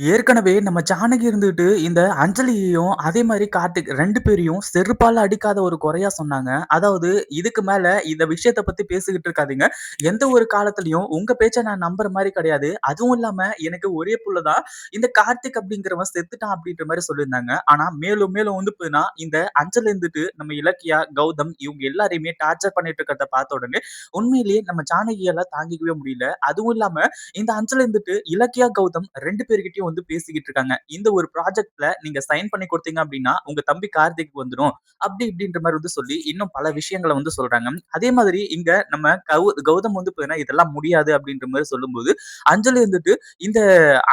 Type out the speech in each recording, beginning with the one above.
ஏற்கனவே நம்ம ஜானகி இருந்துட்டு, இந்த அஞ்சலியையும், அதே மாதிரி கார்த்திக் ரெண்டு பேரையும் செருப்பால அடிக்காத ஒரு குறையா சொன்னாங்க. அதாவது இதுக்கு மேல இந்த விஷயத்த பத்தி பேசிக்கிட்டு இருக்காதீங்க. எந்த ஒரு காலத்திலயும் உங்க பேச்ச நான் நம்புற மாதிரி கிடையாது. அதுவும் இல்லாம எனக்கு ஒரே புள்ளதான் இந்த கார்த்திக் அப்படிங்கிறவன் செத்துட்டான் அப்படின்ற மாதிரி சொல்லியிருந்தாங்க. ஆனா மேலும் மேலும் வந்து போதுன்னா இந்த அஞ்சலி இருந்துட்டு நம்ம இலக்கியா, கௌதம் இவங்க எல்லாரையுமே டார்ச்சர் பண்ணிட்டு இருக்கிறத பார்த்த உடனே, உண்மையிலேயே நம்ம ஜானகியெல்லாம் தாங்கிக்கவே முடியல. அதுவும் இல்லாம இந்த அஞ்சல் இருந்துட்டு இலக்கியா, கௌதம் ரெண்டு பேர்கிட்டயும் வந்து பேசிக்கிட்டு இருக்காங்க. இந்த ஒரு ப்ராஜெக்ட்ல நீங்க சைன் பண்ணி கொடுத்தீங்க அப்படின்னா உங்க தம்பி கார்த்திக் வந்துடும் அப்படி இப்படின்ற மாதிரி வந்து சொல்லி, இன்னும் பல விஷயங்களை வந்து சொல்றாங்க. அதே மாதிரி இங்க நம்ம கௌ கௌதம் வந்து பார்த்தீங்கன்னா, இதெல்லாம் முடியாது அப்படின்ற மாதிரி சொல்லும்போது, அஞ்சலி வந்துட்டு இந்த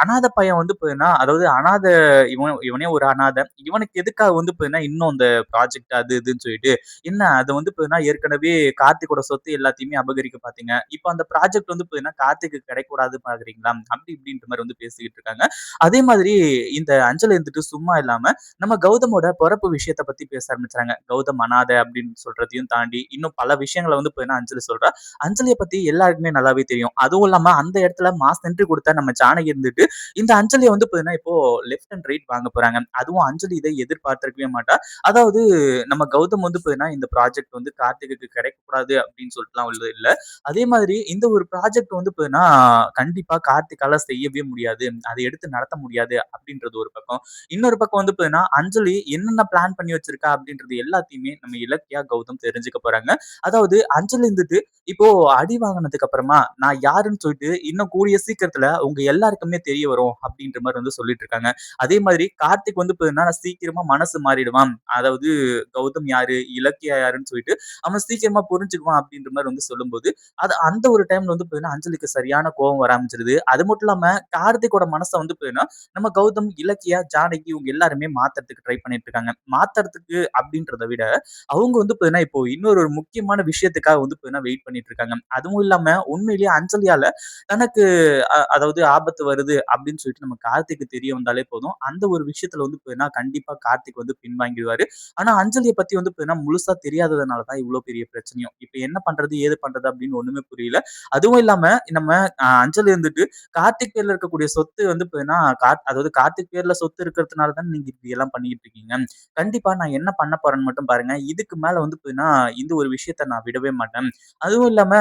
அநாத பையன் வந்து பார்த்தீங்கன்னா, அதாவது அநாத இவன் இவனே ஒரு அநாத இவனுக்கு எதுக்காக வந்து பார்த்தீங்கன்னா, இன்னும் அந்த ப்ராஜெக்ட் அது இதுன்னு சொல்லிட்டு, என்ன அதை வந்து பார்த்தீங்கன்னா, ஏற்கனவே கார்த்திகோட சொத்து எல்லாத்தையுமே அபகரிக்க பார்த்தீங்க. இப்போ அந்த ப்ராஜெக்ட் வந்து பார்த்தீங்கன்னா, கார்த்திக்கு கிடைக்கக்கூடாது பாக்குறீங்களா அப்படி இப்படின்ற மாதிரி வந்து பேசிக்கிட்டு இருக்காங்க. அதே மாதிரி இந்த அஞ்சலி இருந்துட்டு சும்மா இல்லாம, நம்ம கௌதமோட பொறப்பு விஷயத்த பத்தி பேச ஆரம்பிச்சாங்க கௌதம் அனாதை அப்படின்னு சொல்றதையும் தாண்டி, இன்னும் பல விஷயங்களை வந்து அஞ்சலி சொல்றா. அஞ்சலிய பத்தி எல்லாருக்குமே நல்லாவே தெரியும். அதுவும் இல்லாம அந்த இடத்துல மாஸ் என்ட்ரி கொடுத்தா நம்ம ஜானகி இருந்துட்டு, இந்த அஞ்சலிய வந்து பார்த்தீங்கன்னா, இப்போ லெஃப்ட் அண்ட் ரைட் வாங்க போறாங்க. அதுவும் அஞ்சலி இதை எதிர்பார்த்திருக்கவே மாட்டா. அதாவது நம்ம கௌதம் வந்து பார்த்தீங்கன்னா, இந்த ப்ராஜெக்ட் வந்து கார்த்திகைக்கு கிடைக்கக்கூடாது அப்படின்னு சொல்லிட்டுலாம் உள்ளது இல்ல. அதே மாதிரி இந்த ஒரு ப்ராஜெக்ட் வந்து பார்த்தீங்கன்னா, கண்டிப்பா கார்த்திகால செய்யவே முடியாது. அதை எடுத்து நடத்த முடியாது அப்படின்றது ஒரு பக்கம். இன்னொரு பக்கம் வந்து பார்த்தீங்கன்னா, அஞ்சலி என்னென்ன பிளான் பண்ணி வச்சிருக்கா அப்படின்றது எல்லாத்தையுமே நம்ம இலக்கியா, கௌதம் தெரிஞ்சுக்க போறாங்க. அதாவது அஞ்சலி இருந்துட்டு இப்போ அடி வாங்கினதுக்கு அப்புறமா, நான் யாருன்னு சொல்லிட்டு இன்னும் கூடிய சீக்கிரத்துல உங்க எல்லாருக்குமே தெரிய வரும் அப்படின்ற மாதிரி வந்து சொல்லிட்டு இருக்காங்க. அதே மாதிரி கார்த்திக் வந்து பார்த்தீங்கன்னா, சீக்கிரமா மனசு மாறிடுவான். அதாவது கௌதம் யாரு? இலக்கியா யாருன்னு சொல்லிட்டு அவன் சீக்கிரமா புரிஞ்சுக்குவான் அப்படின்ற மாதிரி வந்து சொல்லும்போது, அது அந்த ஒரு டைம்ல வந்து பார்த்தீங்கன்னா, அஞ்சலிக்கு சரியான கோவம் வர ஆரம்பிச்சிருது அது மட்டும் இல்லாம கார்த்திகோட மனசை வந்து பார்த்தீங்கன்னா, நம்ம கௌதம், இலக்கியா, ஜானகி இவங்க எல்லாருமே மாத்துறதுக்கு ட்ரை பண்ணிட்டு இருக்காங்க. மாத்துறதுக்கு அப்படின்றத விட, அவங்க வந்து பார்த்தீங்கன்னா, இப்போ இன்னொரு ஒரு முக்கியமான விஷயத்துக்காக வந்து பார்த்தீங்கன்னா, வெயிட் பண்ணிட்டு இருக்காங்க. அதுவும் இல்லாம உண்மையிலேயே அஞ்சலியால தனக்கு அதாவது ஆபத்து வருது அப்படின்னு சொல்லிட்டு நம்ம கார்த்திக்கு தெரிய வந்தாலே போதும். அந்த ஒரு விஷயத்துல வந்து பார்த்தீங்கன்னா, கண்டிப்பா கார்த்திக் வந்து பின்வாங்கிடுவாரு ஆனா அஞ்சலிய பத்தி வந்து பார்த்தீங்கன்னா, முழுசா தெரியாததுனாலதான் இவ்வளவு பெரிய பிரச்சனையும். இப்ப என்ன பண்றது? ஏது பண்றது? அப்படின்னு ஒண்ணுமே புரியல. அதுவும் இல்லாம நம்ம அஞ்சலி இருந்துட்டு கார்த்திக் பேர்ல இருக்கக்கூடிய சொத்து வந்து பார்த்தீங்கன்னா, கார்த் அதாவது கார்த்திக் பேர்ல சொத்து இருக்கிறதுனால தான் நீங்க இப்படியெல்லாம் பண்ணிக்கிட்டு இருக்கீங்க. கண்டிப்பா நான் என்ன பண்ண போறேன்னு மட்டும் பாருங்க. இதுக்கு மேல வந்து பார்த்தீங்கன்னா, இந்த ஒரு விஷயத்த நான் விடவே மாட்டேன். அதுவும் இல்லாம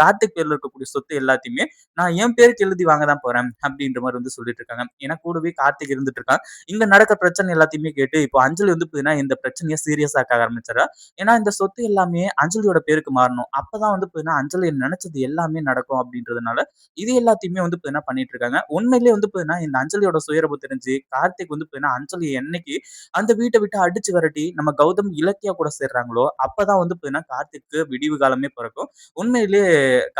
கார்த்திக் பேர்ல இருக்கக்கூடிய சொத்து எல்லாத்தையுமே நான் என் பேருக்கு எழுதி வாங்க தான் போறேன். அப்படின்ற மாதிரி வந்து சொல்லிட்டு இருக்காங்க. ஏன்னா கூடவே கார்த்திக் இருந்துட்டு இருக்கான். இங்க நடக்கிற பிரச்சனை எல்லாத்தையுமே கேட்டு இப்போ அஞ்சலி வந்து பார்த்தீங்கன்னா, இந்த பிரச்சனையை சீரியஸ் ஆக்க ஆரம்பிச்சுர்றா. ஏன்னா இந்த சொத்து எல்லாமே அஞ்சலியோட பேருக்கு மாறணும். அப்பதான் வந்து பார்த்தீங்கன்னா, அஞ்சலி நினைச்சது எல்லாமே நடக்கும் அப்படின்றதுனால, இது எல்லாத்தையுமே வந்து பார்த்தீங்கன்னா பண்ணிட்டு இருக்காங்க. உண்மையிலேயே வந்து பார்த்தீங்கன்னா, இந்த அஞ்சலியோட சுயரபு தெரிஞ்சு, கார்த்திக் வந்து பார்த்தீங்கன்னா, அஞ்சலி என்னைக்கு அந்த வீட்டை விட்டு அடிச்சு விரட்டி, நம்ம கௌதம், இலக்கியா கூட சேர்றாங்களோ, அப்பதான் வந்து பார்த்தீங்கன்னா, கார்த்திக்கு விடிவு காலமே பிறக்கும். உண்மையிலேயே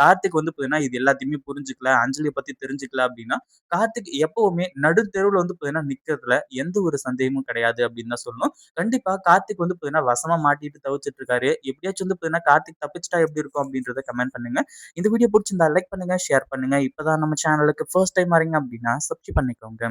கார்த்திக் வந்து பார்த்தீங்கன்னா, இது எல்லாத்தையுமே புரிஞ்சுக்கல, அஞ்சலிய பத்தி தெரிஞ்சுக்கல அப்படின்னா, கார்த்திக் எப்பவுமே நடுத்தெருவுல வந்து பார்த்தீங்கன்னா, நிக்கிறதுல எந்த ஒரு சந்தேகமும் கிடையாது அப்படின்னு தான் சொல்லணும். கண்டிப்பா கார்த்திக் வந்து பார்த்தீங்கன்னா, வசமா மாட்டிட்டு தவிச்சிட்டு இருக்காரு. எப்படியாச்சும் வந்து பார்த்தீங்கன்னா, கார்த்திக் தப்பிச்சிட்டா எப்படி இருக்கும் அப்படின்றத கமெண்ட் பண்ணுங்க. இந்த வீடியோ பிடிச்சிருந்தா லைக் பண்ணுங்க, ஷேர் பண்ணுங்க. இப்பதான் நம்ம சேனலுக்கு ஃபர்ஸ்ட் டைம் வரீங்க அப்படின்னா, சப்ஸ்கிரைப் பண்ணிக்கோங்க.